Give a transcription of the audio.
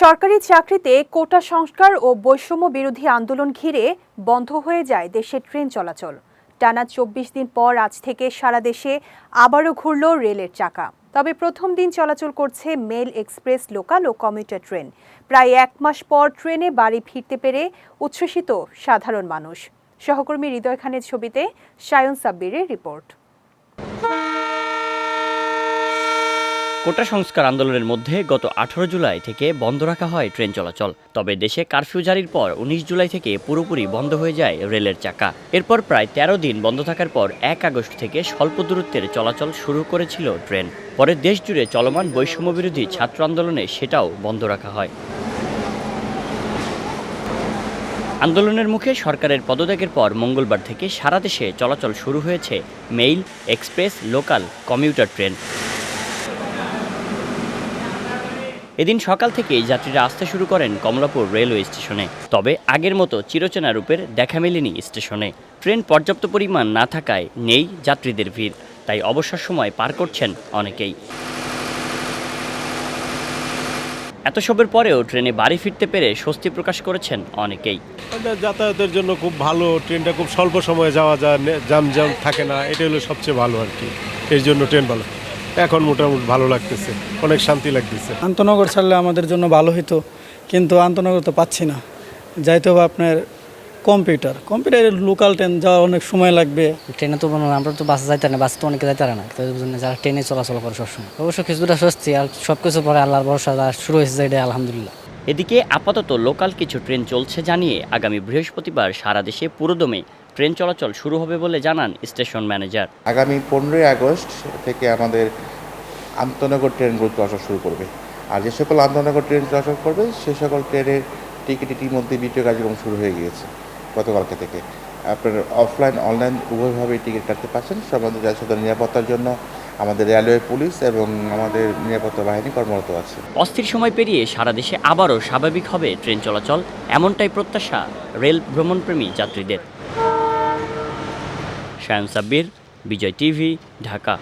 সরকারি চাকরিতে কোটা সংস্কার ও বৈষম্য বিরোধী আন্দোলন ঘিরে বন্ধ হয়ে যায় দেশের ট্রেন চলাচল। টানা চব্বিশ দিন পর আজ থেকে সারা দেশে আবারও ঘুরল রেলের চাকা। তবে প্রথম দিন চলাচল করছে মেল এক্সপ্রেস লোকাল ও কমিউটার ট্রেন। প্রায় এক মাস পর ট্রেনে বাড়ি ফিরতে পেরে উচ্ছ্বসিত সাধারণ মানুষ। সহকর্মী হৃদয় খানের ছবিতে সায়ন সাব্বিরের রিপোর্ট। কোটা সংস্কার আন্দোলনের মধ্যে গত আঠারো জুলাই থেকে বন্ধ রাখা হয় ট্রেন চলাচল। তবে দেশে কারফিউ জারির পর উনিশ জুলাই থেকে পুরোপুরি বন্ধ হয়ে যায় রেলের চাকা। এরপর প্রায় তেরো দিন বন্ধ থাকার পর এক আগস্ট থেকে স্বল্প দূরত্বের চলাচল শুরু করেছিল ট্রেন। পরে দেশ জুড়ে চলমান বৈষম্য বিরোধী ছাত্র আন্দোলনে সেটাও বন্ধ রাখা হয়। আন্দোলনের মুখে সরকারের পদত্যাগের পর মঙ্গলবার থেকে সারা দেশে চলাচল শুরু হয়েছে mail, express, local, commuter train. এদিন সকাল থেকেই যাত্রীরা আসতে শুরু করেন কমলাপুর রেলওয়ে স্টেশনে। তবে আগের মতো চিরচেনা রূপের দেখা মেলেনি স্টেশনে। ট্রেন পর্যাপ্ত পরিমাণ না থাকায় নেই যাত্রীদের ভিড়, তাই অবসর সময় পার করছেন অনেকেই। এত সবের পরেও ট্রেনে বাড়ি ফিরতে পেরে স্বস্তি প্রকাশ করেছেন অনেকেই। যাতায়াতের জন্য খুব ভালো, ট্রেনটা খুব স্বল্প সময়ে যাওয়া যায় জাম জাম থাকে না এটা হলো সবচেয়ে ভালো আর কি। এর জন্য ট্রেন ভালো। এখন মোটামুটি ভালো লাগতেছে অনেক শান্তি লাগতেছে। আন্তনগর ছাড়লে আমাদের জন্য ভালো হতো কিন্তু আন্তনগর তো পাচ্ছি না। যাইতে হবে আপনার কম্পিউটার। কম্পিউটারের লোকাল ট্রেন যাওয়ার অনেক সময় লাগবে। ট্রেনে তো আমরা তো বাসে যাইতে না বাসে তো অনেকে যাইতে পারে না। তো এই জন্য যারা ট্রেনে চলাচল করে সবসময়। অবশ্য কিছুটা স্বস্তি আর সব কিছু পরে আল্লাহর ভরসা যা শুরু হয়েছে এটা আলহামদুলিল্লাহ। এদিকে আপাতত লোকাল কিছু ট্রেন চলছে জানিয়ে আগামী বৃহস্পতিবার সারা দেশে পুরোদমে ট্রেন চলাচল শুরু হবে বলে জানান স্টেশন ম্যানেজার আগামী পনেরোই আগস্ট থেকে আমাদের আন্তনগর ট্রেনগুলো চলাচল শুরু করবে। আর যে সকল আন্তনগর ট্রেন চলাচল করবে, সে সকল ট্রেনের টিকিট ইতিমধ্যে বিক্রয় কার্যক্রম শুরু হয়ে গিয়েছে গতকালকে থেকে। আপনার অফলাইন, অনলাইন উভয়ভাবেই টিকিট কাটতে পারছেন। সম্বন্ধে যাত্রীদের নিরাপত্তার জন্য আমাদের রেলওয়ে পুলিশ এবং আমাদের নিরাপত্তা বাহিনী কর্মরত আছে। অস্থির সময় পেরিয়ে সারা দেশে আবারও স্বাভাবিক হবে ট্রেন চলাচল। এমনটাই প্রত্যাশা রেল ভ্রমণপ্রেমী যাত্রীদের। শায়ন সাব্বির, বিজয় টিভি, ঢাকা।